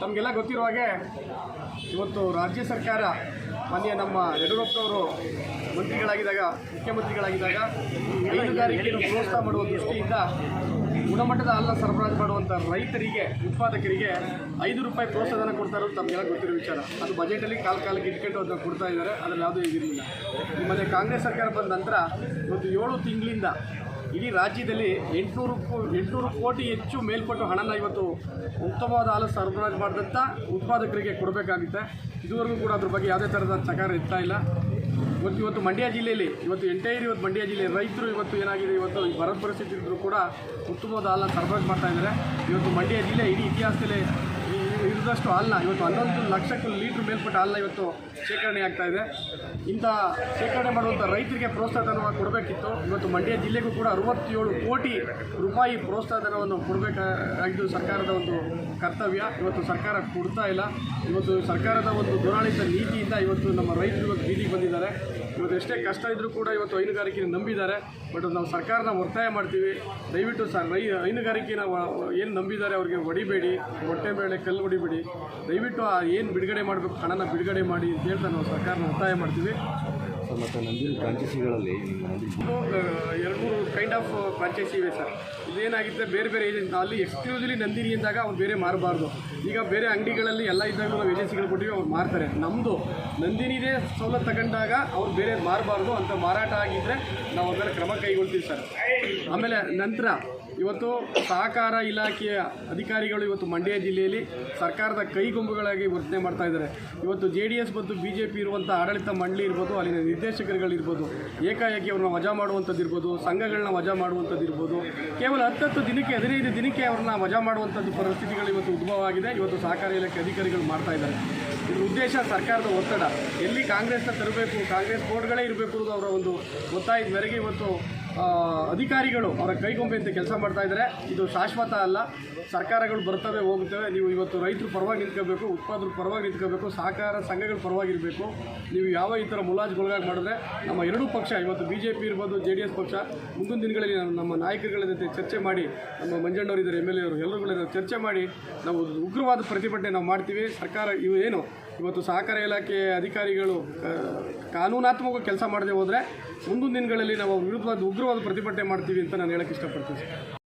ತಮಗೆಲ್ಲ ಗೊತ್ತಿರೋ ಹಾಗೆ ಇವತ್ತು ರಾಜ್ಯ ಸರ್ಕಾರ ಮಾನ್ಯ ನಮ್ಮ ಯಡಿಯೂರಪ್ಪನವರು ಮಂತ್ರಿಗಳಾಗಿದ್ದಾಗ, ಮುಖ್ಯಮಂತ್ರಿಗಳಾಗಿದ್ದಾಗ ಹೈನುಗಾರಿಕೆಯನ್ನು ಪ್ರೋತ್ಸಾಹ ಮಾಡುವ ದೃಷ್ಟಿಯಿಂದ ಗುಣಮಟ್ಟದ ಅಲ್ಲ ಸರಬರಾಜು ಮಾಡುವಂಥ ರೈತರಿಗೆ, ಉತ್ಪಾದಕರಿಗೆ ಐದು ರೂಪಾಯಿ ಪ್ರೋತ್ಸಾಹನ ಕೊಡ್ತಾ ಇರೋದು ತಮಗೆಲ್ಲ ಗೊತ್ತಿರೋ ವಿಚಾರ. ಅದು ಬಜೆಟಲ್ಲಿ ಕಾಲ ಕಾಲಕ್ಕೆ ಇಟ್ಕೊಂಡು ಅದನ್ನು ಕೊಡ್ತಾ ಇದ್ದಾರೆ, ಅದರಲ್ಲಿ ಯಾವುದೂ ಇದಿರಲಿಲ್ಲ ಈ ಕಾಂಗ್ರೆಸ್ ಸರ್ಕಾರ ಬಂದ ನಂತರ ಇವತ್ತು ಏಳು ತಿಂಗಳಿಂದ ಇಡೀ ರಾಜ್ಯದಲ್ಲಿ ಎಂಟುನೂರು ಎಂಟುನೂರು ಕೋಟಿ ಹೆಚ್ಚು ಮೇಲ್ಪಟ್ಟು ಹಣನ ಇವತ್ತು ಉತ್ತಮವಾದ ಹಾಲು ಸರಬರಾಜು ಮಾಡಿದಂಥ ಉತ್ಪಾದಕರಿಗೆ ಕೊಡಬೇಕಾಗುತ್ತೆ. ಇದುವರೆಗೂ ಕೂಡ ಅದ್ರ ಬಗ್ಗೆ ಯಾವುದೇ ಥರದ ಸಕಾರ ಇರ್ತಾ ಇಲ್ಲ. ಇವತ್ತು ಇವತ್ತು ಮಂಡ್ಯ ಜಿಲ್ಲೆಯಲ್ಲಿ, ಇವತ್ತು ಎಂಟೈರ್ ಇವತ್ತು ಮಂಡ್ಯ ಜಿಲ್ಲೆ ರೈತರು ಇವತ್ತು ಏನಾಗಿದೆ, ಇವತ್ತು ಈ ಬರದ ಪರಿಸ್ಥಿತಿ ಇದ್ದರೂ ಕೂಡ ಉತ್ತಮವಾದ ಹಾಲನ್ನು ಸರಬರಾಜು ಮಾಡ್ತಾ ಇದ್ದಾರೆ. ಇವತ್ತು ಮಂಡ್ಯ ಜಿಲ್ಲೆ ಇಡೀ ಇತಿಹಾಸದಲ್ಲೇ ಇರಿದಷ್ಟು ಹಾಲನ್ನ ಇವತ್ತು ಹನ್ನೊಂದು ಲಕ್ಷಕ್ಕೂ ಲೀಟ್ರ್ ಮೇಲ್ಪಟ್ಟ ಹಾಲನ್ನ ಇವತ್ತು ಶೇಖರಣೆ ಆಗ್ತಾ ಇದೆ. ಇಂಥ ಶೇಖರಣೆ ಮಾಡುವಂಥ ರೈತರಿಗೆ ಪ್ರೋತ್ಸಾಹಧನವನ್ನು ಕೊಡಬೇಕಿತ್ತು. ಇವತ್ತು ಮಂಡ್ಯ ಜಿಲ್ಲೆಗೂ ಕೂಡ ಅರವತ್ತೇಳು ಕೋಟಿ ರೂಪಾಯಿ ಪ್ರೋತ್ಸಾಹಧನವನ್ನು ಕೊಡಬೇಕಾಗಿದ್ದು ಸರ್ಕಾರದ ಒಂದು ಕರ್ತವ್ಯ. ಇವತ್ತು ಸರ್ಕಾರ ಕೊಡ್ತಾ ಇಲ್ಲ. ಇವತ್ತು ಸರ್ಕಾರದ ಒಂದು ದುರಾಳಿತ ನೀತಿಯಿಂದ ಇವತ್ತು ನಮ್ಮ ರೈತರು ಇವತ್ತು ಬೀದಿಗೆ ಬಂದಿದ್ದಾರೆ. ಇವತ್ತು ಎಷ್ಟೇ ಕಷ್ಟ ಇದ್ದರೂ ಕೂಡ ಇವತ್ತು ಹೈನುಗಾರಿಕೆನ ನಂಬಿದ್ದಾರೆ. ಬಟ್ ನಾವು ಸರ್ಕಾರನ ಒತ್ತಾಯ ಮಾಡ್ತೀವಿ. ದಯವಿಟ್ಟು ಸರ್, ರೈ, ಹೈನುಗಾರಿಕೆನ ಏನು ನಂಬಿದ್ದಾರೆ ಅವ್ರಿಗೆ ಹೊಡಿಬೇಡಿ. ಹೊಟ್ಟೆ ಮೇಲೆ ಕಲ್ಲು ಹೊಡಿಬೇಡಿ. ದಯವಿಟ್ಟು ಆ ಏನು ಬಿಡುಗಡೆ ಮಾಡಬೇಕು ಹಣನ ಬಿಡುಗಡೆ ಮಾಡಿ ಅಂತ ಹೇಳ್ತಾ ನಾವು ಸರ್ಕಾರನ ಒತ್ತಾಯ ಮಾಡ್ತೀವಿ. ಮತ್ತು ನಂದಿ ಫ್ರಾಂಚೈಸಿಗಳಲ್ಲಿ ಎರಡು ಮೂರು ಕೈಂಡ್ ಆಫ್ ಫ್ರಾಂಚೈಸಿ ಇವೆ ಸರ್. ಇದೇನಾಗಿದೆ ಬೇರೆ ಬೇರೆ ಏಜೆನ್ಸಿ ಅಲ್ಲಿ ಎಕ್ಸ್ಕ್ಲೂಸಿವ್ಲಿ ನಂದಿನಿ ಅಂದಾಗ ಅವ್ರು ಬೇರೆ ಮಾರಬಾರ್ದು. ಈಗ ಬೇರೆ ಅಂಗಡಿಗಳಲ್ಲಿ ಎಲ್ಲ ಇದ್ದಾಗ ನಾವು ಏಜೆನ್ಸಿಗಳು ಕೊಟ್ಟಿವಿ, ಅವ್ರು ಮಾರ್ತಾರೆ. ನಮ್ಮದು ನಂದಿನಿದೇ ಸವಲತ್ತು ತಗೊಂಡಾಗ ಅವ್ರು ಬೇರೆ ಮಾರಬಾರ್ದು ಅಂತ ಮಾರಾಟ ಆಗಿದ್ದರೆ ನಾವು ಅದರ ಕ್ರಮ ಕೈಗೊಳ್ತೀವಿ ಸರ್. ಆಮೇಲೆ ನಂತರ ಇವತ್ತು ಸಹಕಾರ ಇಲಾಖೆಯ ಅಧಿಕಾರಿಗಳು ಇವತ್ತು ಮಂಡ್ಯ ಜಿಲ್ಲೆಯಲ್ಲಿ ಸರ್ಕಾರದ ಕೈಗೊಂಬುಗಳಾಗಿ ವರ್ತನೆ ಮಾಡ್ತಾ ಇದ್ದಾರೆ. ಇವತ್ತು ಜೆ ಡಿ ಎಸ್ ಮತ್ತು ಬಿ ಜೆ ಪಿ ಇರುವಂಥ ಆಡಳಿತ ಮಂಡಳಿ ಇರ್ಬೋದು, ಅಲ್ಲಿನ ನಿರ್ದೇಶಕರುಗಳಿರ್ಬೋದು ಏಕಾಏಕಿ ಅವ್ರನ್ನ ವಜಾ ಮಾಡುವಂಥದ್ದು ಇರ್ಬೋದು, ಸಂಘಗಳನ್ನ ವಜಾ ಮಾಡುವಂಥದ್ದು ಇರ್ಬೋದು, ಕೇವಲ ಹತ್ತತ್ತು ದಿನಕ್ಕೆ, ಹದಿನೈದು ದಿನಕ್ಕೆ ಅವ್ರನ್ನ ವಜಾ ಮಾಡುವಂಥದ್ದು ಪರಿಸ್ಥಿತಿಗಳು ಇವತ್ತು ಉದ್ಭವವಾಗಿದೆ ಇವತ್ತು ಸಹಕಾರ ಇಲಾಖೆ ಅಧಿಕಾರಿಗಳು ಮಾಡ್ತಾ ಇದ್ದಾರೆ. ಇದ್ರ ಉದ್ದೇಶ ಸರ್ಕಾರದ ಒತ್ತಡ. ಎಲ್ಲಿ ಕಾಂಗ್ರೆಸ್ನ ತರಬೇಕು, ಕಾಂಗ್ರೆಸ್ ಬೋರ್ಡ್ಗಳೇ ಇರಬೇಕು ಅನ್ನೋದು ಅವರ ಒಂದು ಒತ್ತಾಯದ ಮೇರೆಗೆ ಇವತ್ತು ಅಧಿಕಾರಿಗಳು ಅವರ ಕೈಗೊಂಬೆ ಅಂತ ಕೆಲಸ ಮಾಡ್ತಾ ಇದ್ದಾರೆ. ಇದು ಶಾಶ್ವತ ಅಲ್ಲ. ಸರ್ಕಾರಗಳು ಬರ್ತವೆ ಹೋಗುತ್ತವೆ ನೀವು ಇವತ್ತು ರೈತರು ಪರವಾಗಿ ನಿಂತ್ಕೋಬೇಕು, ಉತ್ಪಾದಕರು ಪರವಾಗಿ ನಿಂತ್ಕೋಬೇಕು, ಸಹಕಾರ ಸಂಘಗಳು ಪರವಾಗಿರಬೇಕು. ನೀವು ಯಾವ ಈ ಥರ ಮುಲಾಜ್ಗೊಳಗಾಗಿ ಮಾಡಿದ್ರೆ ನಮ್ಮ ಎರಡೂ ಪಕ್ಷ, ಇವತ್ತು ಬಿ ಜೆ ಪಿ ಇರ್ಬೋದು, ಜೆ ಡಿ ಎಸ್ ಪಕ್ಷ, ಮುಂದಿನ ದಿನಗಳಲ್ಲಿ ನಮ್ಮ ನಾಯಕರುಗಳ ಜೊತೆ ಚರ್ಚೆ ಮಾಡಿ, ನಮ್ಮ ಮಂಜಣ್ಣವರಿದ್ದಾರೆ, ಎಂ ಎಲ್ ಎ ಅವರು ಎಲ್ಲರುಗಳ ಚರ್ಚೆ ಮಾಡಿ ನಾವು ಉಗ್ರವಾದ ಪ್ರತಿಭಟನೆ ನಾವು ಮಾಡ್ತೀವಿ. ಸರ್ಕಾರ ಇವು ಏನು ಇವತ್ತು ಸಹಕಾರ ಇಲಾಖೆ ಅಧಿಕಾರಿಗಳು ಕಾನೂನಾತ್ಮಕ ಕೆಲಸ ಮಾಡದೆ ಹೋದರೆ ಮುಂದಿನ ದಿನಗಳಲ್ಲಿ ನಾವು ವಿರುದ್ಧವಾದ, ಉಗ್ರವಾದ ಪ್ರತಿಭಟನೆ ಮಾಡ್ತೀವಿ ಅಂತ ನಾನು ಹೇಳಕ್ಕೆ ಇಷ್ಟಪಡ್ತೀನಿ.